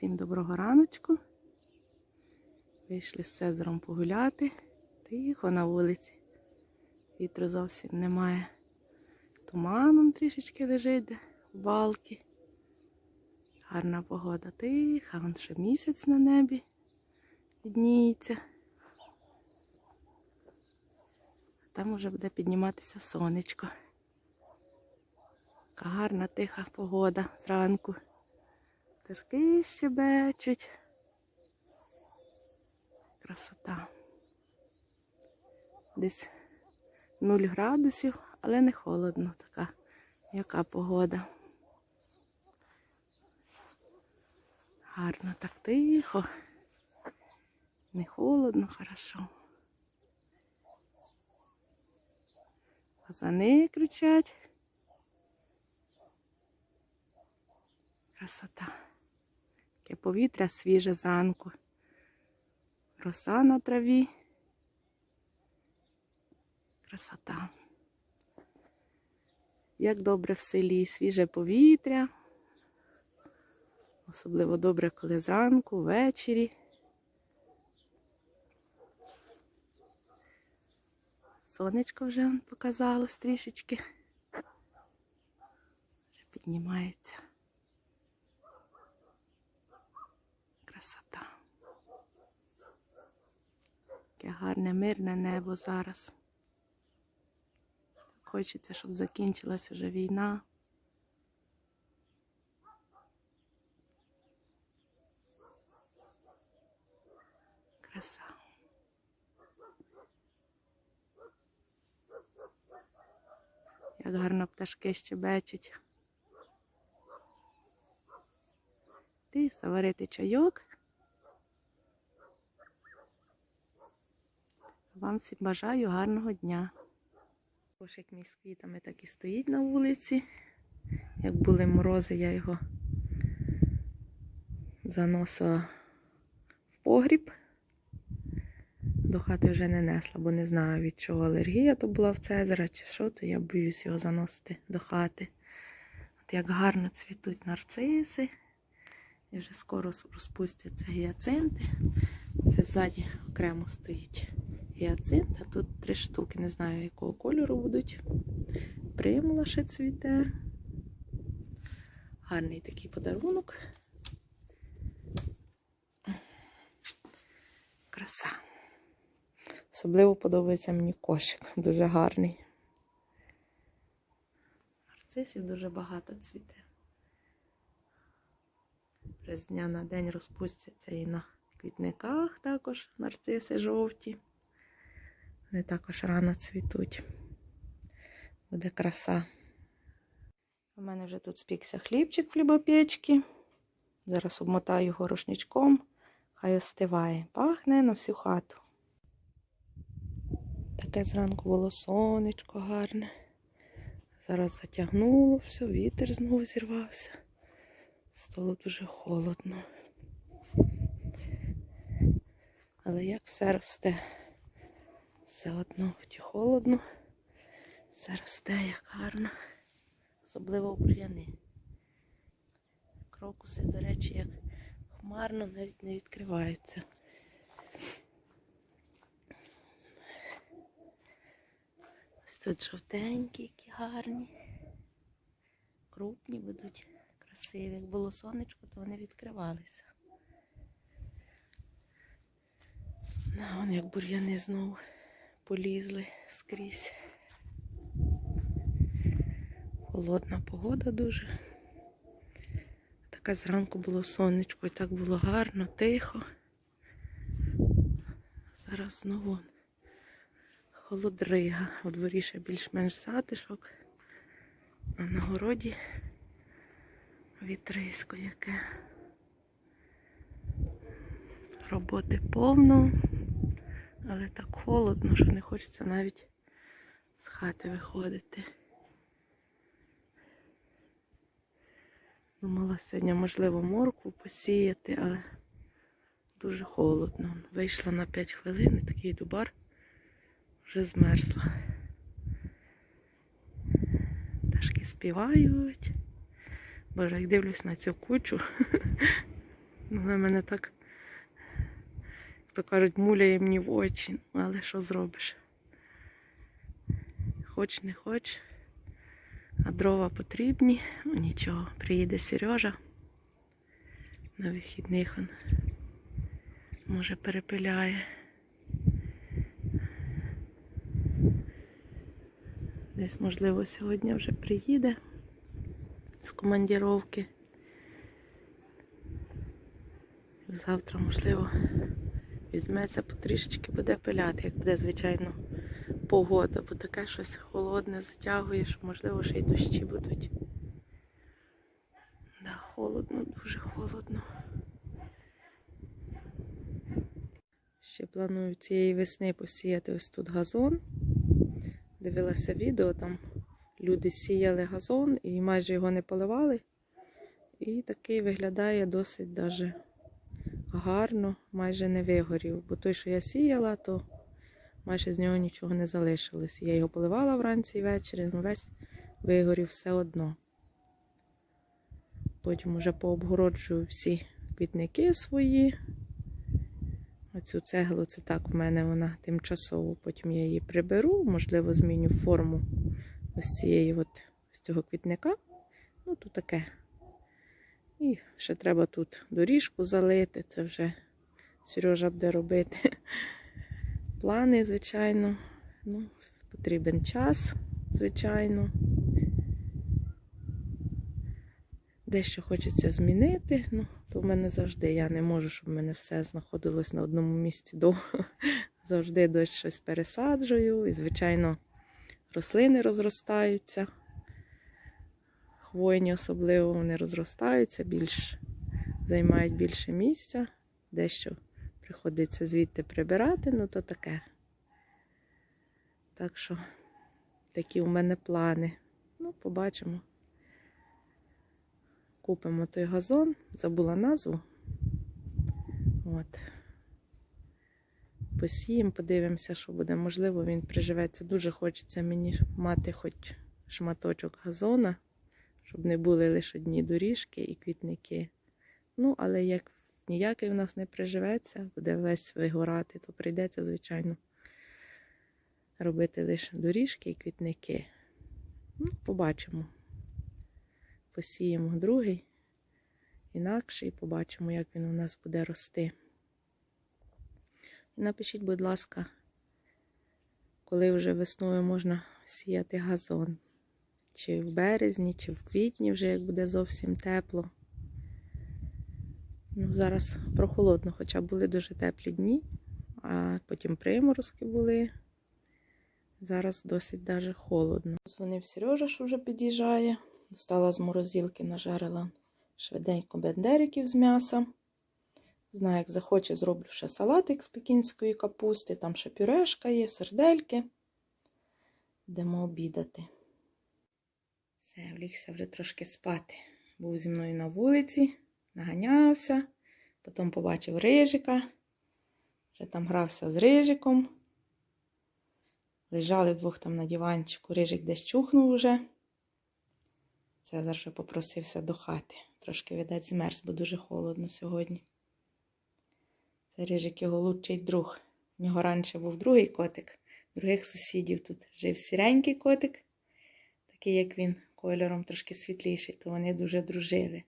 Всім доброго раночку. Вийшли з Цезаром погуляти. Тихо на вулиці. Вітру зовсім немає. Туманом трішечки лежить, балки. Гарна погода тиха, вон ще місяць на небі підніється. Там уже буде підніматися сонечко. Гарна тиха погода зранку. Пташки щебечуть. Красота. Десь 0 градусів, але не холодно така. Яка погода. Гарно, так тихо. Не холодно, хорошо. Фазани кричать. Красота. Таке повітря свіже зранку. Роса на траві. Красота. Як добре в селі свіже повітря. Особливо добре, коли зранку, ввечері. Сонечко вже он показалось трішечки. Вже піднімається. Красота. Таке гарне мирне небо зараз. Хочеться, щоб закінчилася вже війна. Краса. Як гарно пташки щебечуть. Ти заварити чайок. Вам всім бажаю гарного дня. Кошик мій з квітами так і стоїть на вулиці. Як були морози, я його заносила в погріб. До хати вже не несла, бо не знаю від чого алергія то була в Цезара чи що, то я боюсь його заносити до хати. От як гарно цвітуть нарциси. І вже скоро розпустяться гіацинти. Це ззаді окремо стоїть гіацинт, а тут три штуки. Не знаю, якого кольору будуть. Примула ще цвіте. Гарний такий подарунок. Краса. Особливо подобається мені кошик. Дуже гарний. Нарцисів дуже багато цвіте. З дня на день розпустяться і на квітниках також нарциси жовті. Вони також рано цвітуть. Буде краса. У мене вже тут спікся хлібчик в хлібопечці. Зараз обмотаю його рушничком, хай остиває. Пахне на всю хату. Таке зранку було сонечко гарне. Зараз затягнуло все, вітер знову зірвався. Стало дуже холодно. Але як все росте, все одно хоч і холодно, все росте як гарно, особливо бур'яни. Крокуси, до речі, як хмарно навіть не відкриваються. Ось тут жовтенькі, які гарні. Крупні будуть красиві. Як було сонечко, то вони відкривалися. Вон як бур'яни знову полізли скрізь. Холодна погода дуже. Така зранку було сонечко і так було гарно, тихо. Зараз знову холодрига. У дворі ще більш-менш затишок, а на городі вітрисько яке. Роботи повно, але так холодно, що не хочеться навіть з хати виходити. Думала сьогодні, можливо, моркву посіяти, але дуже холодно. Вийшла на 5 хвилин і такий дубар вже змерзла. Пташки співають. Боже, як дивлюсь на цю кучу, Вона мене так, то кажуть, муляє мені в очі. Але що зробиш? Хоч не хоч. А дрова потрібні. Ну нічого, приїде Сережа. На вихідних він може перепиляє. Десь, можливо, сьогодні вже приїде з командіровки. Завтра, можливо, візьметься потрішечки, буде пиляти, як буде, звичайно, погода, бо таке щось холодне затягує, що, можливо, ще й дощі будуть. Да, холодно, дуже холодно. Ще планую цієї весни посіяти ось тут газон. Дивилася відео, там люди сіяли газон і майже його не поливали. І такий виглядає досить даже гарно, майже не вигорів. Бо той, що я сіяла, то майже з нього нічого не залишилось. Я його поливала вранці і ввечері, він весь вигорів все одно. Потім уже пообгороджую всі квітники свої. Оцю цеглу це так в мене вона тимчасово. Потім я її приберу, можливо, зміню форму ось цієї от, з цього квітника. Ну, то таке. І ще треба тут доріжку залити. Це вже Сережа буде робити. Плани, звичайно. Ну, потрібен час, звичайно. Дещо хочеться змінити. Ну, то в мене завжди. Я не можу, щоб в мене все знаходилось на одному місці довго. Завжди дощ щось пересаджую. І, звичайно, рослини розростаються. Хвойні особливо вони розростаються, більш займають більше місця. Дещо приходиться звідти прибирати, ну то таке. Так що такі у мене плани. Ну, побачимо. Купимо той газон, забула назву. От. Посіємо, подивимося, що буде. Можливо, він приживеться. Дуже хочеться мені мати хоч шматочок газона, щоб не були лише одні доріжки і квітники. Ну, але як ніякий у нас не приживеться, буде весь вигорати, то прийдеться, звичайно, робити лише доріжки і квітники. Ну, побачимо. Посіємо другий, інакший, побачимо, як він у нас буде рости. І напишіть, будь ласка, коли вже весною можна сіяти газон. Чи в березні, чи в квітні, вже як буде зовсім тепло. Ну, Зараз прохолодно, хоча були дуже теплі дні, а потім приморозки були. Зараз досить даже холодно. Дзвонив Сережа, що вже під'їжджає. Достала з морозилки, нажарила швиденько бендериків з м'яса. Знаю, як захоче, зроблю ще салатик з пекінської капусти, там ще пюрешка є, сердельки. Йдемо обідати. Все, влігся вже трошки спати. Був зі мною на вулиці, наганявся, потім побачив рижика, вже там грався з рижиком. Лежали вдвох там на диванчику, рижик десь чухнув уже. Цезар вже попросився до хати. Трошки, видать, змерз, бо дуже холодно сьогодні. Це рижик його лучший друг. У нього раніше був другий котик, других сусідів тут жив сіренький котик, такий, як він, кольором трошки світліший, то вони дуже дружили.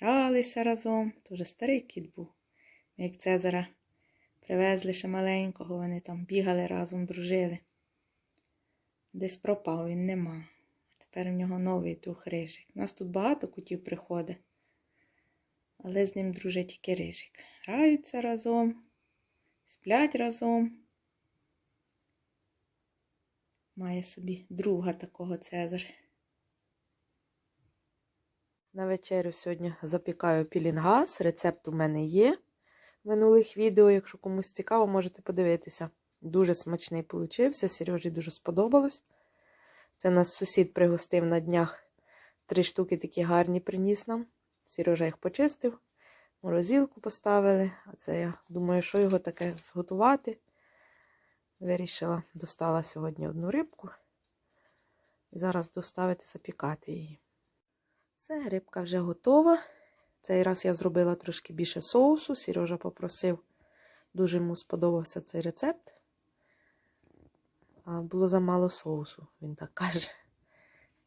Гралися разом, то вже старий кіт був. Ми як Цезара привезли ще маленького, вони там бігали разом, дружили. Десь пропав, він нема. Тепер у нього новий друг рижик. У нас тут багато котів приходить, але з ним дружить тільки рижик. Граються разом, сплять разом. Має собі друга такого Цезар. На вечерю сьогодні запікаю пілінгаз. Рецепт у мене є в минулих відео. Якщо комусь цікаво, можете подивитися. Дуже смачний получився. Сережі дуже сподобалось. Це нас сусід пригостив на днях. Три штуки такі гарні приніс нам. Сережа їх почистив, морозилку поставили. А це я думаю, що його таке зготувати. Вирішила, достала сьогодні одну рибку. І зараз доставити запікати її. Все, рибка вже готова. Цей раз я зробила трошки більше соусу. Сережа попросив, дуже йому сподобався цей рецепт. А було замало соусу, він так каже.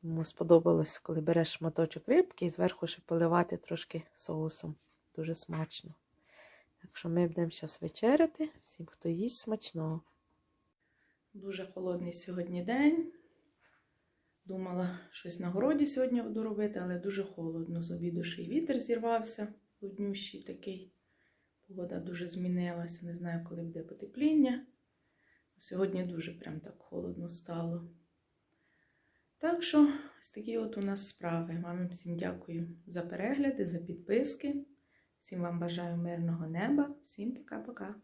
Йому сподобалось, коли береш шматочок рибки і зверху ще поливати трошки соусом. Дуже смачно. Так що ми будемо зараз вечеряти. Всім, хто їсть смачного. Дуже холодний сьогодні день. Думала щось на городі сьогодні буду робити, але дуже холодно. З обіду ще й вітер зірвався, однющий такий. Погода дуже змінилася. Не знаю, коли буде потепління. Сьогодні дуже прям так холодно стало. Так що, ось такі от у нас справи. Вам всім дякую за перегляди, за підписки. Всім вам бажаю мирного неба. Всім пока-пока.